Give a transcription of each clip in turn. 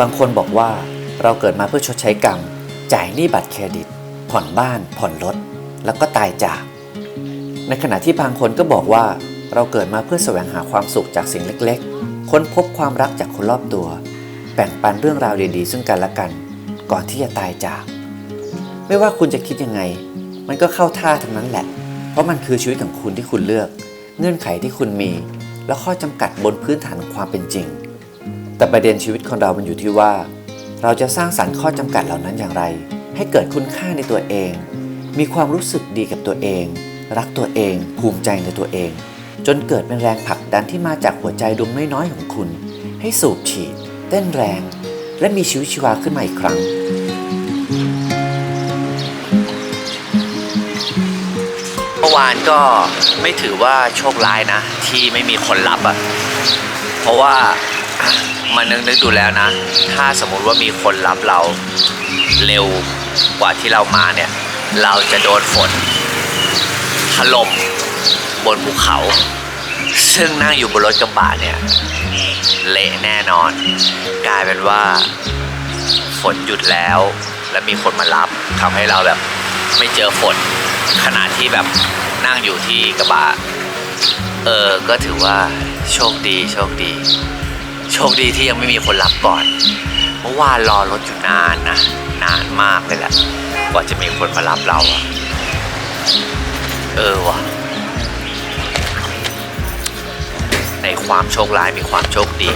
บางคนบอกว่าเราเกิดมาเพื่อชดใช้กรรม จ่ายหนี้บัตรเครดิต ผ่อนบ้าน ผ่อนรถ แล้วก็ตายจาก ในขณะที่บางคนก็บอกว่าเราเกิดมาเพื่อแสวงหาความสุขจากสิ่งเล็กๆ ค้นพบความรักจากคนรอบตัว แบ่งปันเรื่องราวดีๆ ซึ่งกันและกัน ก่อนที่จะตายจาก ไม่ว่าคุณจะคิดยังไง มันก็เข้าท่าทั้งนั้นแหละ เพราะมันคือชีวิตของคุณที่คุณเลือก เงื่อนไขที่คุณมี และข้อจำกัดบนพื้นฐานของความเป็นจริง แต่ประเด็นชีวิตของเรามันอยู่ที่ว่า เราจะสร้างสรรค์ข้อจำกัดเหล่านั้นอย่างไร ให้เกิดคุณค่าในตัวเอง มีความรู้สึกดีกับตัวเอง รักตัวเอง ภูมิใจในตัวเอง จนเกิดเป็นแรงผลักดันที่มาจากหัวใจดวงน้อยๆของคุณ ให้สูบฉีด เต้นแรง และมีชีวิตชีวาขึ้นมาอีกครั้งเมื่อวานก็ไม่ถือว่าโชคร้ายนะ ที่ไม่มีคนรับอะ่ะเพราะว่า มันนึกนึกดูแล้วนะ ถ้าสมมุติว่ามีคนรับเราเร็วกว่าที่เรามาเนี่ย เราจะโดนฝนถล่มบนภูเขา ซึ่งนั่งอยู่บนรถกระบะเนี่ย เละแน่นอน กลายเป็นว่าฝนหยุดแล้ว และมีคนมารับทำให้เราแบบไม่เจอฝนขณะที่แบบนั่งอยู่ที่กระบะ เออ ก็ถือว่าโชคดีโชคดี โชคดีที่ยังไม่มีคนรับก่อน เมื่อวานรอรถอยู่นานนะ นานมากเลยแหละกว่าจะมีคนมารับเราอะเออว่ะในความโชคร้ายมีความโชคดี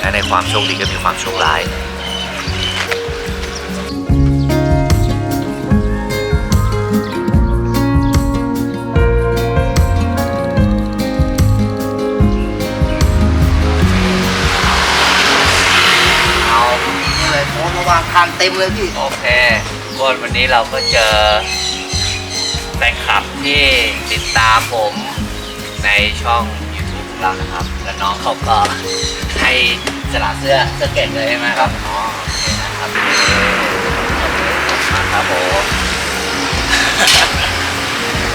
และในความโชคดีก็มีความโชคร้าย ทางเต็มเลยพี่ โอเควนวันนี้เราก็เจอแฟนคลับที่ติดตามผมในช่อง YouTube ของเรานะครับ แล้วน้องเขาก็ให้สละเสื้อเสื้อเก่งเลยใช่ไหมครับอ๋อโอเคนะครับมาครับผม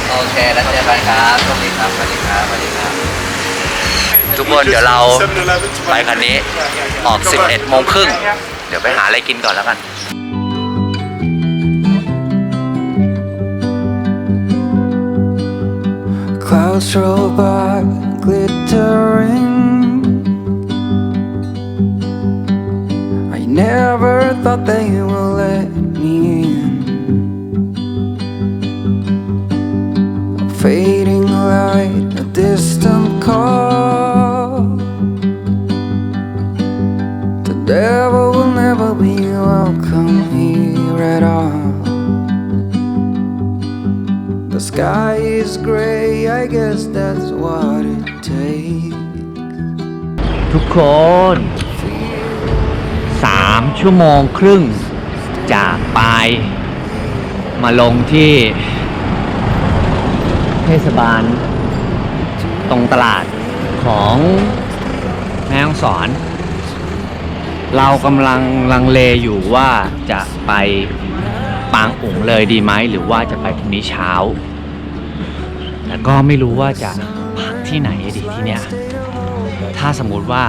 โอเคแล้วเจอกันครับสวัสดีครับสวัสดีครับสวัสดีครับ ทุกคนเดี๋ยวเราไปคันนี้ออก 11โมงครึ่ง เดี๋ยวไปหาอะไรกินก่อนแล้วกัน Clouds roll by, glittering. I never thought they would let me in. A fading light, a distant call. Sky is gray, I guess that's what it takes. ทุกคนสามชั่วโมงครึ่ง จากปายมาลงที่ เทศบาล ตรงตลาดของแม่ฮ่องสอน เรากำลังลังเลอยู่ว่าจะไปปางอุ๋งเลยดีไหม หรือว่าจะไปพรุ่งนี้เช้า ก็ไม่รู้ว่าจะพักที่ไหนดีที่เนี่ย ถ้าสมมุติว่า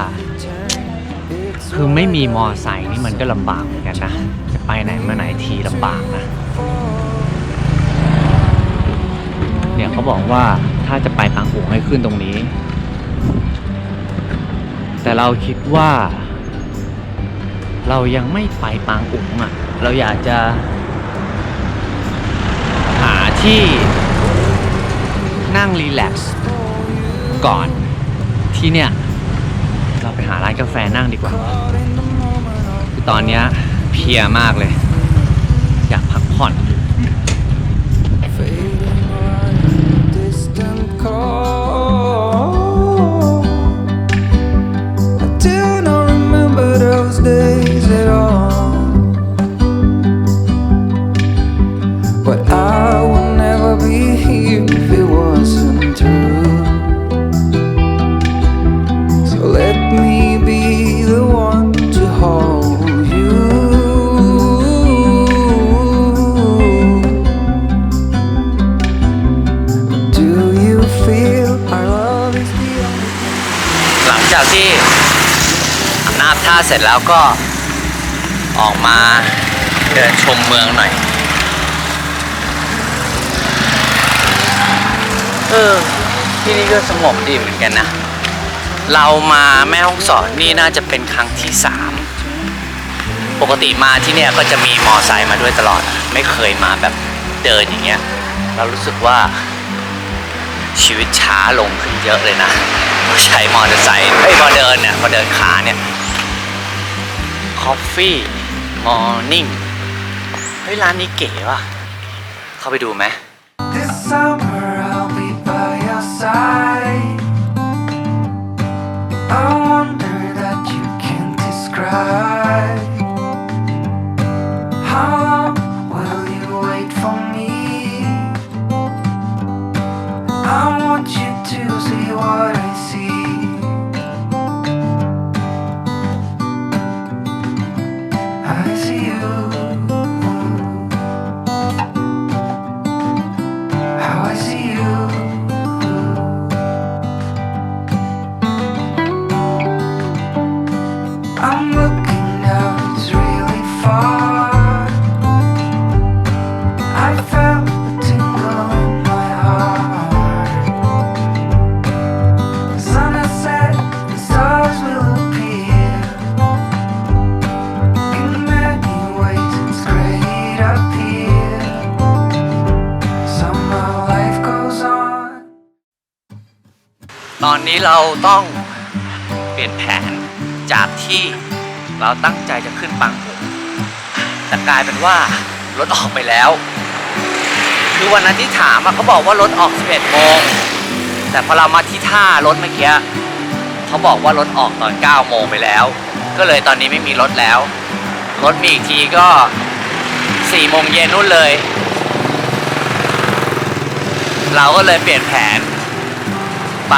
คือไม่มีมอไซค์นี่มันก็ลำบากเหมือนกันนะ จะไปไหนมาไหนทีลำบากนะ เนี่ยเขาบอกว่าถ้าจะไปปางอุ๋งให้ขึ้นตรงนี้ แต่เราคิดว่า เรายังไม่ไปปางอุ๋งอะ เราอยากจะ หาที่ นั่งรีแลกซ์ก่อนที่เนี่ย เราไปหาร้านกาแฟนั่งดีกว่าคือตอนเนี้ยเพลียมากเลย อยากพักผ่อน เสร็จแล้วก็ออกมาเดินชมเมืองหน่อย เออ ที่นี่ก็สงบดีเหมือนกันนะ เรามาแม่ห้องสอนนี่น่าจะเป็นครั้งที่สามปกติมาที่เนี่ยก็จะมีมอไซค์มาด้วยตลอด ไม่เคยมาแบบเดินอย่างเงี้ย เรารู้สึกว่าชีวิตช้าลงขึ้นเยอะเลยนะ ใช้มอเตอร์ไซค์ไอ้ยพอเดินเนี่ยพอเดินขาเนี่ย Coffee Morning เฮ้ย ร้านนี้เก๋ว่ะ เข้าไปดูไหม This summer I'll be by your side. A wonder that you can describe. How long will you wait for me? I want you to see what เราต้องเปลี่ยนแผนจากที่เราตั้งใจจะขึ้นปังหงแต่กลายเป็นว่ารถออกไปแล้ว คือวันนั้นที่ถามเขาบอกว่ารถออก 11โมงแต่พอเรามาที่ท่ารถเมื่อกี้เขาบอกว่ารถออกตอน 9 โมงไปแล้ว ก็เลยตอนนี้ไม่มีรถแล้ว รถมีอีกทีก็ 4 โมงเย็นนู่นเลย เราก็เลยเปลี่ยนแผนไป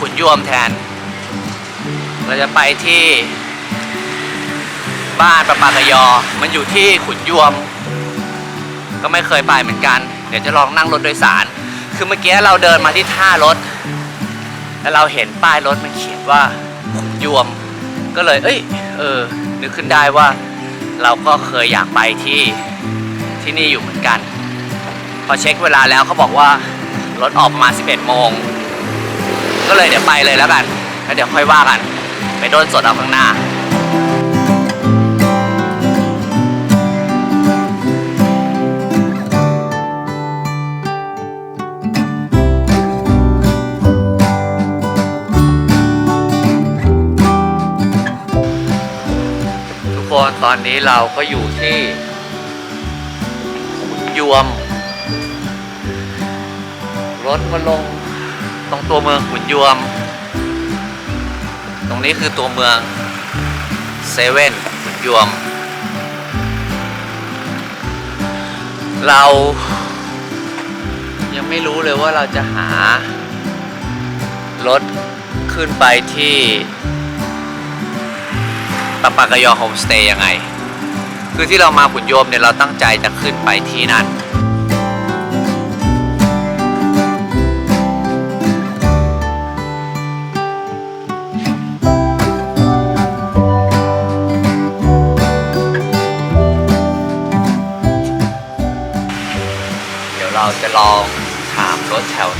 ขุนยวมแทน เราจะไปที่ บ้านประปากยอ มันอยู่ที่ขุนยวม ก็ไม่เคยไปเหมือนกัน เดี๋ยวจะลองนั่งรถโดยสาร คือเมื่อกี้เราเดินมาที่ท่ารถ แล้วเราเห็นป้ายรถมันเขียนว่าขุนยวม ก็เลย เอ้ย เออ นึกขึ้นได้ว่า เราก็เคยอยากไปที่ที่นี่อยู่เหมือนกัน พอเช็คเวลาแล้วเขาบอกว่ารถออกประมาณ11 โมง ก็เลยเดี๋ยวไปเลยแล้วกัน แล้วเดี๋ยวค่อยว่ากัน ไปโดนสดเอาข้างหน้าทุกคนตอนนี้เราก็อยู่ที่ขุนยวม รถมาลง ตรงตัวเมืองขุนยวม ตรงนี้คือตัวเมืองเซเว่นขุนยวม เรา ยังไม่รู้เลยว่าเราจะหา รถขึ้นไปที่ปะปากยอโฮมสเตย์ยังไง คือที่เรามาขุนยวมเนี่ย เราตั้งใจจะขึ้นไปที่นั่น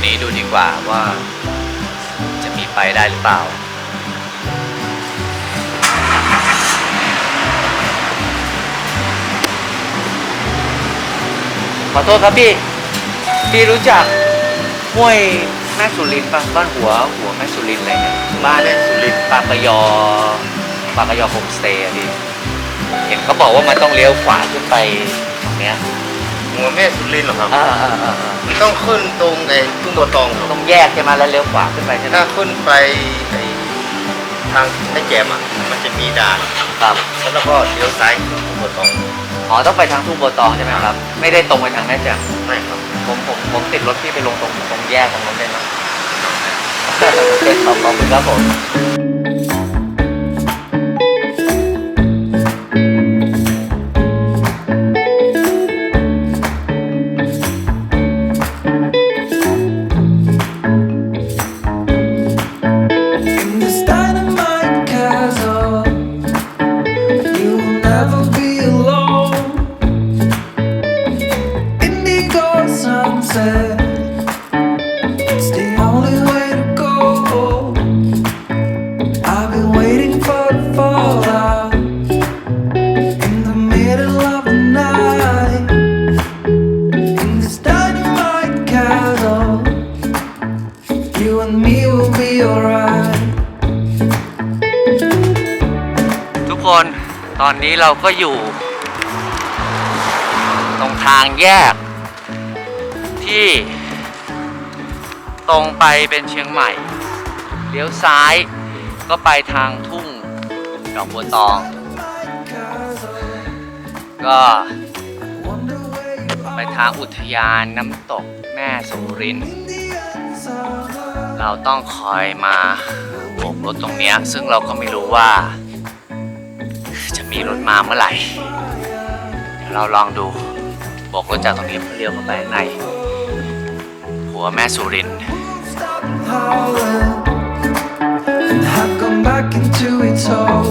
นี้ดูดีกว่าว่าจะมีไปได้หรือเปล่า ขอโทษครับพี่ พี่รู้จักห้วยแม่สุรินทร์ปะบ้านหัวหัวแม่สุรินทร์อะไรเนี่ยบ้านแม่สุรินทร์ปากยอปากยอโฮมสเตย์อะพี่เห็นเขาบอกว่ามันต้องเลี้ยวขวาขึ้นไปตรงเนี้ย หัวแม่สุรินทร์เหรอครับอ่าอ่าอ่าอ่ามันต้องขึ้นตรงไอ้ทุ่งบัวตองเหรอต้องแยกใช่ไหมแล้วเลี้ยวขวาขึ้นไปใช่ไหมถ้าขึ้นไปไอ้ทางไอ้แจมอะมันจะมีด่านครับแล้วก็เลี้ยวซ้ายขึ้นทุ่งบัวตองอ๋อต้องไปทางทุ่งบัวตองใช่ไหมครับ ไม่ได้ตรงไปทางแม่แจ่มไม่ครับ ผมผมผมติดรถพี่ไปลงตรงตรงแยกตรงนั้นได้ไหมโอเคขอบขอบคุณครับผม ตอนนี้เราก็อยู่ ตรงทางแยก ที่ ตรงไปเป็นเชียงใหม่ เลี้ยวซ้ายก็ไปทางทุ่งดอกบัวตอง ก็ไปทางอุทยานน้ำตกแม่สุรินทร์เราต้องคอยมาโบกรถตรงนี้ ซึ่งเราก็ไม่รู้ว่า มีรถมาเมื่อไหร่เดี๋ยวเราลองดูโบกรถจากตรงนี้เพื่อเลี้ยวเข้าไปข้างใน หัวแม่สุรินทร์ howling and have gone back into it all.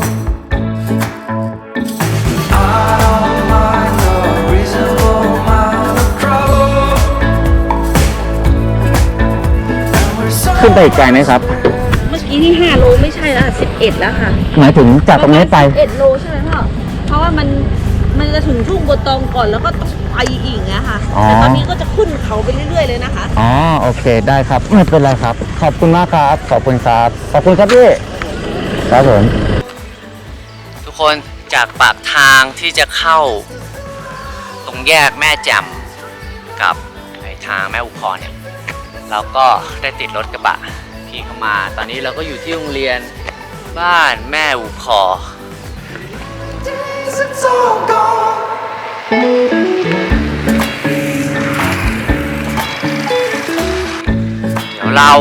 I don't mind the reasonable amount of trouble. And we're so ขึ้นไปอีกไกลไหมครับ กี้ที่5โลไม่ใช่แล้วค่ะ11แล้วค่ะหมายถึงจากตรงนี้ไป11โลใช่ไหมพ่อเพราะว่ามันมันจะถึงทุ่งบัวตองก่อนแล้วก็ต้องไปอีกนะคะอ๋อ แต่ตอนนี้ก็จะขึ้นเขาไปเรื่อยๆเลยนะคะ อ๋อโอเคได้ครับไม่เป็นไรครับ ขอบคุณมากครับ ขอบคุณครับขอบคุณครับพี่ครับผม ทุกคนจากปากทางที่จะเข้า ตรงแยกแม่แจ่มกับไอ้ทางแม่อุคอเนี่ย เราก็ได้ติดรถกระบะ พีเข้ามา ตอนนี้เราก็อยู่ที่โรงเรียนบ้านแม่อุคอเดี๋ยวเรา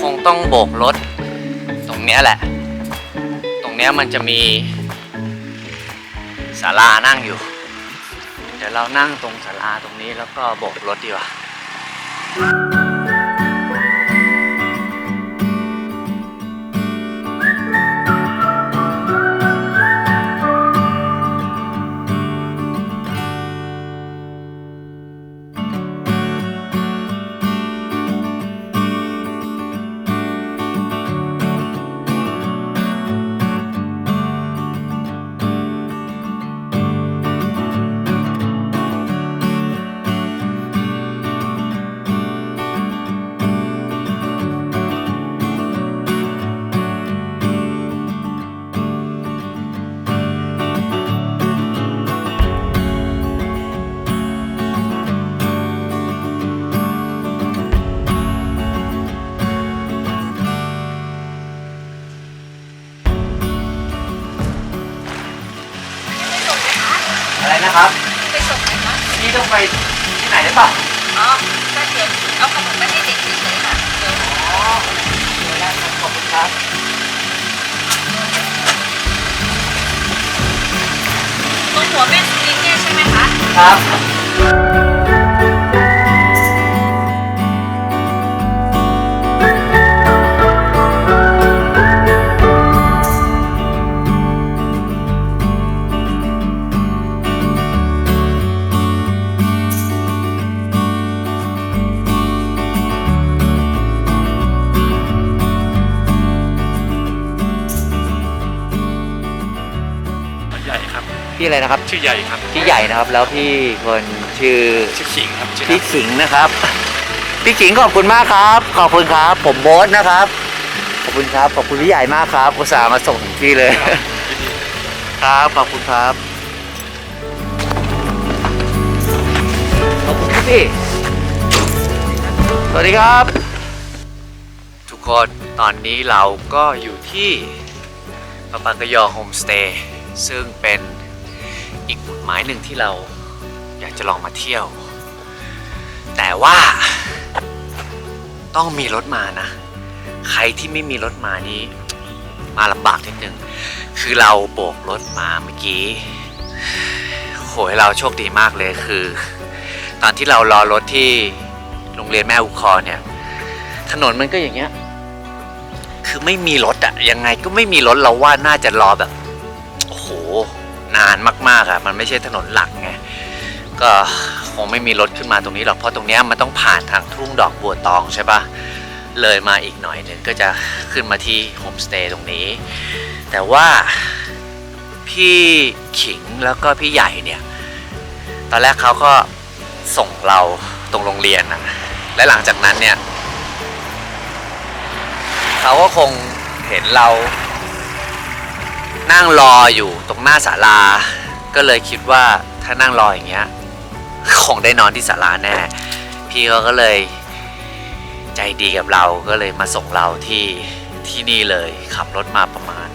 คงต้องโบกรถ ตรงเนี้ยแหละ ตรงเนี้ยมันจะมีศาลานั่งอยู่ เดี๋ยวเรานั่งตรงศาลาตรงนี้แล้วก็โบกรถดีกว่า นะครับ ไปส่งไหมคะพี่ต้องไปที่ไหนได้ป่ะอ๋อก็เดี๋ยวเอาขนมไปให้เด็กเฉยๆค่ะเดี๋ยวอ๋อเดี๋ยวได้ครับขอบคุณครับ ตรงหัวแม่สุรินทร์เนี่ยใช่ไหมคะ ครับ พี่อะไรนะครับชื่อใหญ่ครับพี่ใหญ่นะครับ แล้วพี่คนชื่อชื่อขิงครับชื่อพี่ขิงนะครับพี่ขิงขอบคุณมากครับ ขอบคุณครับ ผมโบ๊ทนะครับ ขอบคุณครับขอบคุณพี่ใหญ่มากครับอุตส่าห์มาส่งถึงที่เลย ครับขอบคุณครับขอบคุณครับพี่สวัสดีครับ ทุกคนตอนนี้เราก็อยู่ที่ปะปากยอโฮมสเตย์ซึ่งเป็นอีก หมุดหมายหนึ่งที่เราอยากจะลองมาเที่ยว แต่ว่าต้องมีรถมานะ ใครที่ไม่มีรถมานี้มาลำบากนิดนึง คือเราโบกรถมาเมื่อกี้โหยเราโชคดีมากเลยคือ ตอนที่เรารอรถที่โรงเรียนแม่อุคอเนี่ย ถนนมันก็อย่างเงี้ย คือไม่มีรถอะยังไงก็ไม่มีรถเราว่าน่าจะรอแบบ โอ้โห นานมากๆอะมันไม่ใช่ถนนหลักไงก็คงไม่มีรถขึ้นมาตรงนี้หรอกเพราะตรงนี้มันต้องผ่านทางทุ่งดอกบัวตองใช่ปะเลยมาอีกหน่อยหนึ่งก็จะขึ้นมาที่โฮมสเตย์ตรงนี้ แต่ว่าพี่ขิงแล้วก็พี่ใหญ่เนี่ยตอนแรกเขาก็ส่งเราตรงโรงเรียนนะและหลังจากนั้นเนี่ยเขาก็คงเห็นเรา นั่งรออยู่ตรงหน้าศาลา ก็เลยคิดว่าถ้านั่งรออย่างเงี้ยคงได้นอนที่ศาลาแน่ พี่เขาก็เลยใจดีกับเราก็เลยมาส่งเราที่ที่นี่เลยขับรถมาประมาณ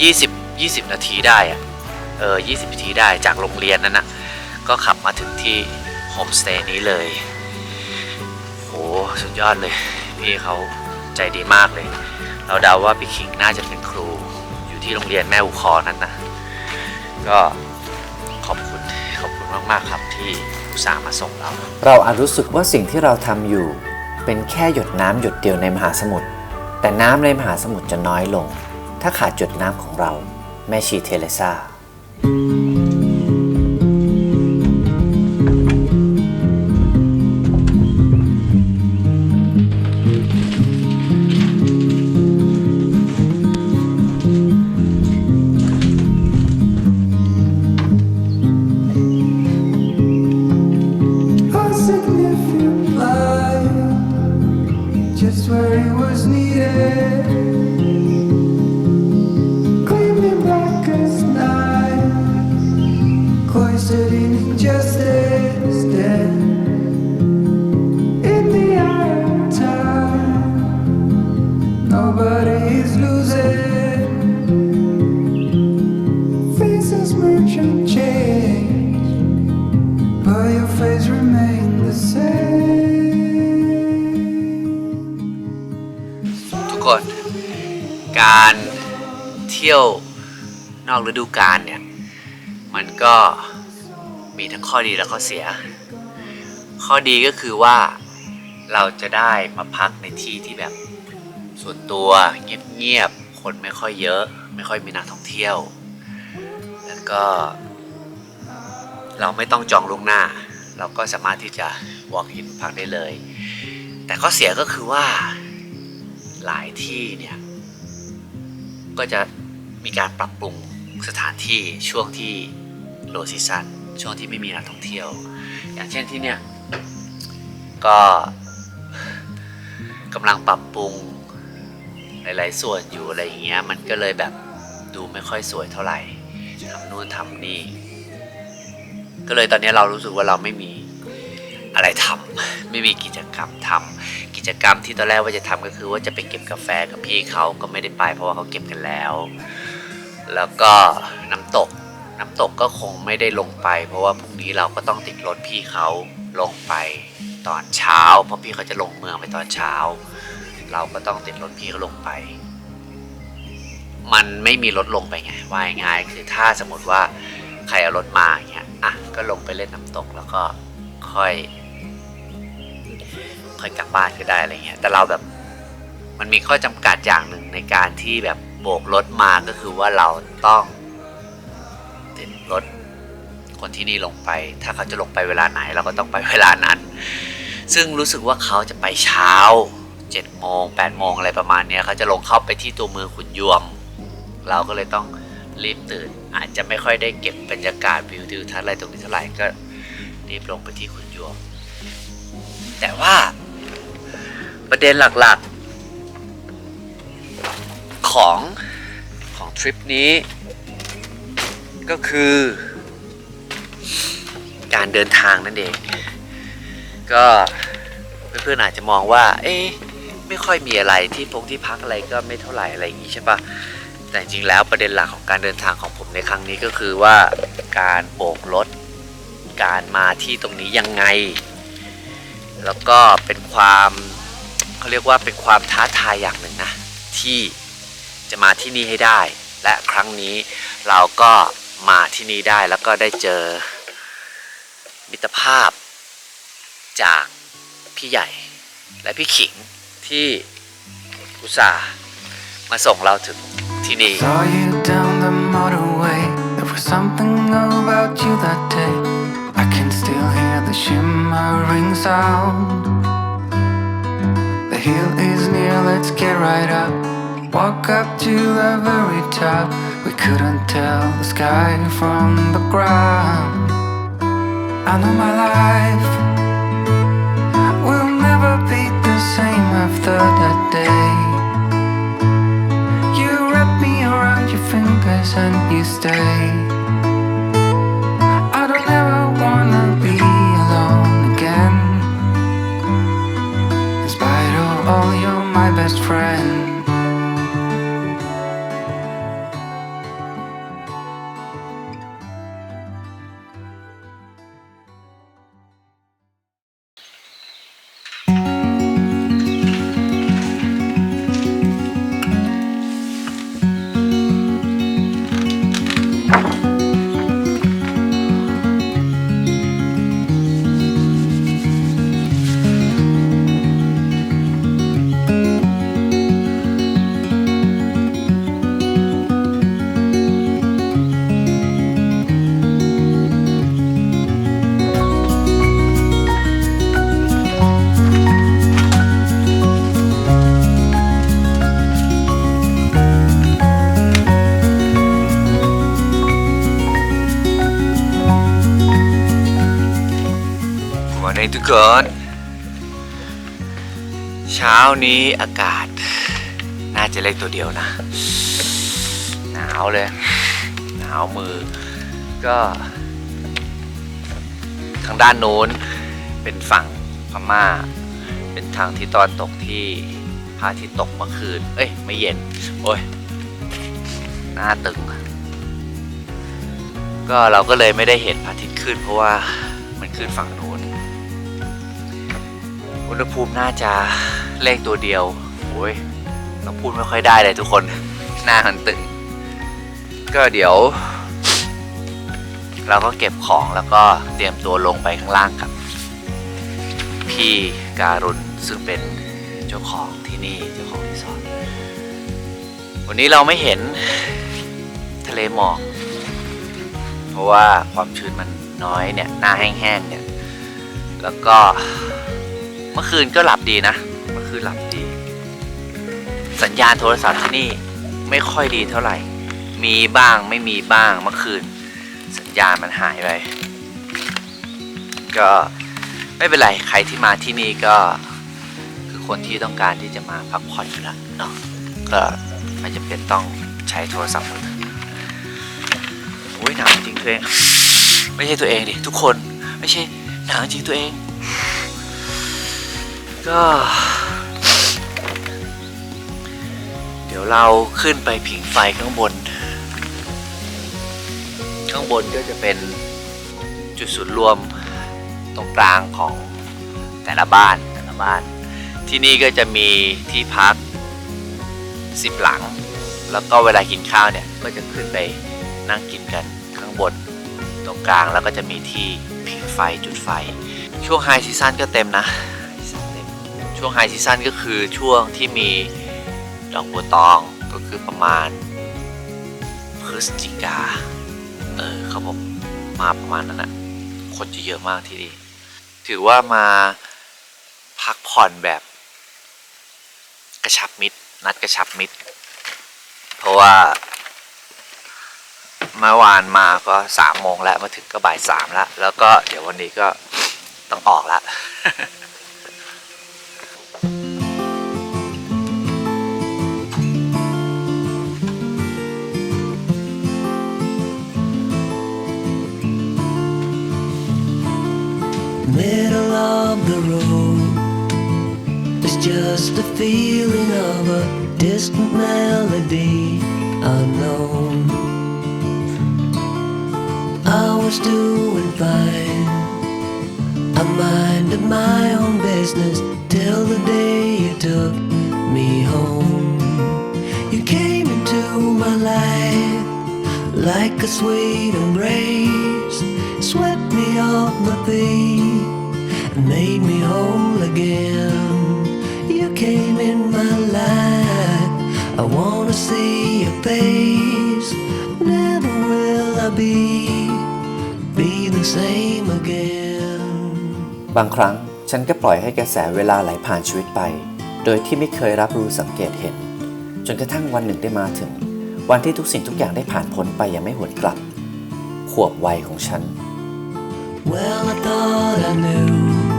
10 20 20 นาทีได้อะเออ 20 นาทีได้จากโรงเรียนนั้นนะก็ขับมาถึงที่โฮมสเตย์นี้เลย โห สุดยอดเลย พี่เขาใจดีมากเลย เราเดาว่าพี่คิงน่าจะเป็นครูอยู่ที่โรงเรียนแม่อุคอนั่นนะ ก็ขอบคุณขอบคุณมากๆครับที่อุตส่าห์มาส่งเรา เราอาจรู้สึกว่าสิ่งที่เราทำอยู่ เป็นแค่หยดน้ำหยดเดียวในมหาสมุทรแต่น้ำในมหาสมุทรจะน้อยลง ถ้าขาดหยดน้ำของเรา แม่ชีเทเลซา อกฤดูกาลเนี่ย มันก็มีทั้งข้อดีและข้อเสีย ข้อดีก็คือว่าเราจะได้มาพักในที่ที่แบบส่วนตัวเงียบๆ คนไม่ค่อยเยอะ ไม่ค่อยมีนักท่องเที่ยว แล้วก็ เราไม่ต้องจองล่วงหน้า เราก็สามารถที่จะ walk in พักได้เลย แต่ข้อเสียก็คือว่าหลายที่เนี่ย ก็จะมีการปรับปรุง สถานที่ช่วงที่ low season ช่วงที่ไม่มีนักท่องเที่ยว อย่างเช่นที่เนี่ย ก็กำลังปรับปรุงหลายๆ ส่วนอยู่อะไรอย่างเงี้ยมันก็เลยแบบดูไม่ค่อยสวยเท่าไหร่ทำนู่นทำนี่ ก็เลยตอนนี้เรารู้สึกว่าเราไม่มีอะไรทำไม่มีกิจกรรมทำกิจกรรมที่ตอนแรกว่าจะทำก็คือว่าจะไปเก็บกาแฟกับพี่เขาก็ไม่ได้ไปเพราะว่าเขาเก็บกันแล้ว แล้วก็น้ำตก น้ำตกก็คงไม่ได้ลงไป เพราะว่าพรุ่งนี้เราก็ต้องติดรถพี่เขาลงไปตอนเช้า เพราะพี่เขาจะลงเมืองไปตอนเช้า เราก็ต้องติดรถพี่เขาลงไป มันไม่มีรถลงไปไงว่ายง่ายคือถ้าสมมติว่าใครเอารถมาเงี้ยอะก็ลงไปเล่นน้ำตกแล้วก็ค่อยค่อยกลับบ้านก็ได้อะไรเงี้ยแต่เราแบบมันมีข้อจำกัดอย่างหนึ่งในการที่แบบ โบกรถมาก็คือว่าเราต้องติดรถคนที่นี่ลงไป ถ้าเขาจะลงไปเวลาไหนเราก็ต้องไปเวลานั้น ซึ่งรู้สึกว่าเขาจะไปเช้า7โมง8โมงอะไรประมาณนี้เขาจะลงเข้าไปที่ตัวเมืองขุนยวม เราก็เลยต้องรีบตื่น อาจจะไม่ค่อยได้เก็บบรรยากาศวิวทิวทัศน์อะไรตรงนี้เท่าไหร่ก็รีบลงไปที่ขุนยวม แต่ว่าประเด็นหลักๆ ของของทริปนี้ ก็คือ การเดินทางนั่นเอง ก็เพื่อนๆอาจจะมองว่า เอ๊ะไม่ค่อยมีอะไรที่พงที่พักอะไรก็ไม่เท่าไหร่อะไรอย่างงี้ใช่ปะแต่จริงๆแล้วประเด็นหลักของการเดินทางของผมในครั้งนี้ก็คือว่าการโบกรถ การมาที่ตรงนี้ยังไง แล้วก็เป็นความเขาเรียกว่าเป็นความท้าทายอย่างหนึ่งนะ ที่ จะมาที่นี่ให้ได้ และครั้งนี้เราก็มาที่นี่ได้แล้วก็ได้เจอมิตรภาพจากพี่ใหญ่และพี่ขิงที่อุตส่าห์มาส่งเราถึงที่นี่ Saw you down the motorway. There was something about you that day. I can still hear the shimmering sound. The hill is near, let's get right up. walk up to the very top. We couldn't tell the sky from the ground. I know my life will never be the same after that day. You wrap me around your fingers and you stay. ทุกคน เช้านี้อากาศ น่าจะเล็กตัวเดียวนะ หนาวเลย หนาวมือ ก็ ทางด้านโน้นเป็นฝั่งพม่า เป็นทางที่ตอนตกที่พระอาทิตย์ตกเมื่อคืน เอ้ย ไม่เย็น โอ้ย หน้าตึง ก็เราก็เลยไม่ได้เห็นพระอาทิตย์ขึ้นเพราะว่ามันขึ้นฝั่งนู้น อุณหภูมิน่าจะเลขตัวเดียวโอ้ยเราพูดไม่ค่อยได้เลยทุกคน หน้ามันตึง ก็เดี๋ยว เราก็เก็บของแล้วก็เตรียมตัวลงไปข้างล่างกับ พี่การุณซึ่งเป็นเจ้าของที่นี่เจ้าของรีสอร์ทวันนี้เราไม่เห็นทะเลหมอก เพราะว่าความชื้นมันน้อยเนี่ย หน้าแห้งๆเนี่ย แล้วก็ มื่อคืนก็หลับดีนะ เมื่อคืนหลับดี สัญญาณโทรศัพท์ที่นี่ไม่ค่อยดีเท่าไหร่ มีบ้างไม่มีบ้างเมื่อคืน สัญญาณมันหายไป ก็ไม่เป็นไร ใครที่มาที่นี่ก็คือคนที่ต้องการที่จะมาพักผ่อนอยู่แล้วเนาะ ก็ไม่จำเป็นต้องใช้โทรศัพท์มือถือโอ้ยหนาวจริงตัวเอง ไม่ใช่ตัวเองดิทุกคน ไม่ใช่หนาวจริงตัวเอง ก็ เดี๋ยวเราขึ้นไปผิงไฟข้างบน ข้างบนก็จะเป็นจุดศูนย์รวมตรงกลางของแต่ละบ้านแต่ละบ้าน ที่นี่ก็จะมีที่พักสิบหลัง แล้วก็เวลากินข้าวเนี่ยก็จะขึ้นไปนั่งกินกันข้างบนตรงกลางแล้วก็จะมีที่ผิงไฟจุดไฟ ช่วงไฮซีซั่นก็เต็มนะ ช่วงไฮซีซั่นก็คือช่วงที่มีดอกบัวตองก็คือประมาณพฤศจิกาเออครับผมมาประมาณนั้นนะคนจะเยอะมากที่นี่ถือว่ามาพักผ่อนแบบกระชับมิตรนัดกระชับมิตร เพราะว่าเมื่อวานมาก็สามโมงแล้วมาถึงก็บ่ายสามแล้ว แล้วก็เดี๋ยววันนี้ก็ต้องออกละ middle of the road is just a feeling of a distant melody unknown. I was doing fine. I minded my own business till the day you took me home. You came into my life like a sweet embrace, swept me off my feet made me whole again. You came in my life. I wanna see your face. Never will I be be the same again. บางครั้งฉันก็ปล่อยให้กระแสเวลาไหลผ่านชีวิตไป โดยที่ไม่เคยรับรู้สังเกตเห็น จนกระทั่งวันหนึ่งได้มาถึง วันที่ทุกสิ่งทุกอย่างได้ผ่านพ้นไปยังไม่หวนกลับ ขวบวัยของฉัน Well, I thought I knew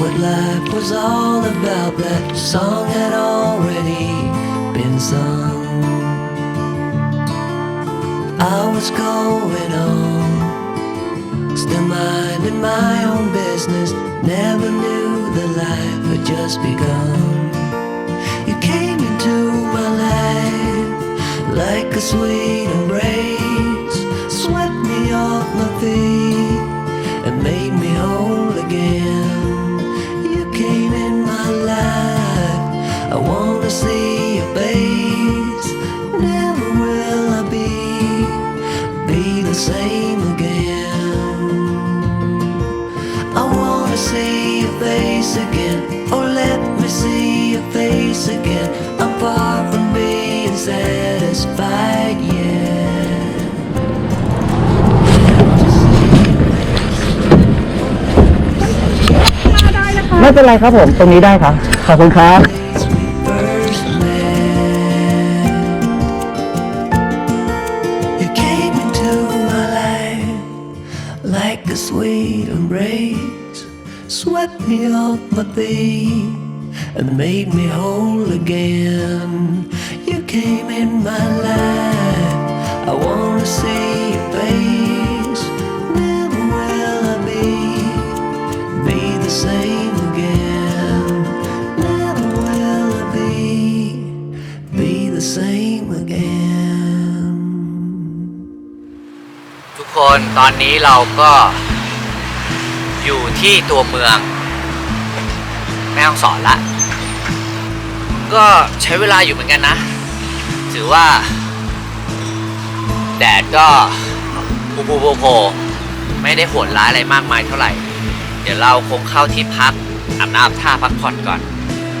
what life was all about. That song had already been sung. I was going on. Still minding my own business. Never knew that life had just begun. You came into my life like a sweet embrace, swept me off my feet and made me whole again. See your face again. Oh, let me see your face again. I'm far from being satisfied yet. ไม่เป็นไรครับผม ตรงนี้ได้ครับ ขอบคุณครับ me off my feet and made me whole again. You came in my life, I wanna see your face. Never will I be be the same again. Never will I be be the same again. ทุกคนตอนนี้เราก็อยู่ที่ตัวเมือง ม่ฮ่องสอนละ ก็ใช้เวลาอยู่เหมือนกันนะ ถือว่า แดดก็ปูปูโพโพไม่ได้โหดร้ายอะไรมากมายเท่าไหร่ เดี๋ยวเราคงเข้าที่พักอาบน้ำท่าพักผ่อนก่อน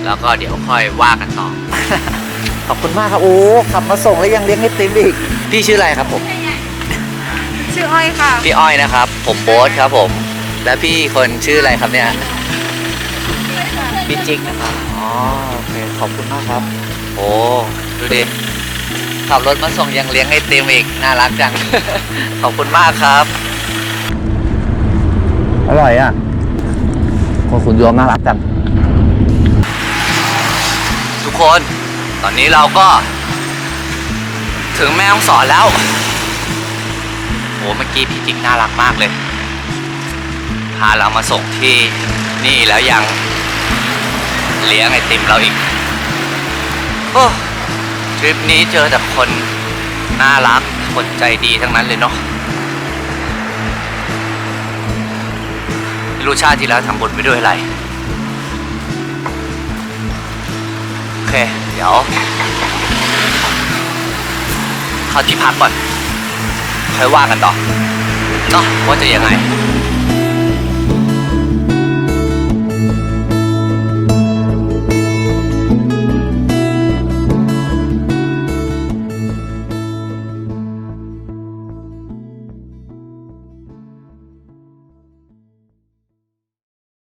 แล้วก็เดี๋ยวค่อยว่ากันต่อ ขอบคุณมากครับโอ้ขับมาส่งแล้วยังเลี้ยงไอติมอีก พี่ชื่ออะไรครับผม ชื่ออ้อยค่ะ พี่อ้อยนะครับ ผมโบ๊ทครับผม และพี่คนชื่ออะไรครับเนี่ย พี่จิ๊กนะครับ อ๋อ โอเค ขอบคุณมากครับ โอ้ ดูดิ ขับรถมาส่งยังเลี้ยงไอติมอีก น่ารักจัง ขอบคุณมากครับ อร่อยอะคนคุณโยมน่ารักจัง ทุกคน ตอนนี้เราก็ ถึงแม่ห้องสอนแล้วโอ้เมื่อกี้พี่จิ๊กน่ารักมากเลย พาเรามาส่งที่นี่แล้วยัง เลี้ยงไอติมเราอีก โอ้ทริปนี้เจอแต่คนน่ารัก คนใจดีทั้งนั้นเลยเนาะรู้ชาติที่แล้วทำบุญไปด้วยอะไร โอเค เดี๋ยว เข้าที่พักก่อนค่อยว่ากันต่อเนาะว่าจะยังไง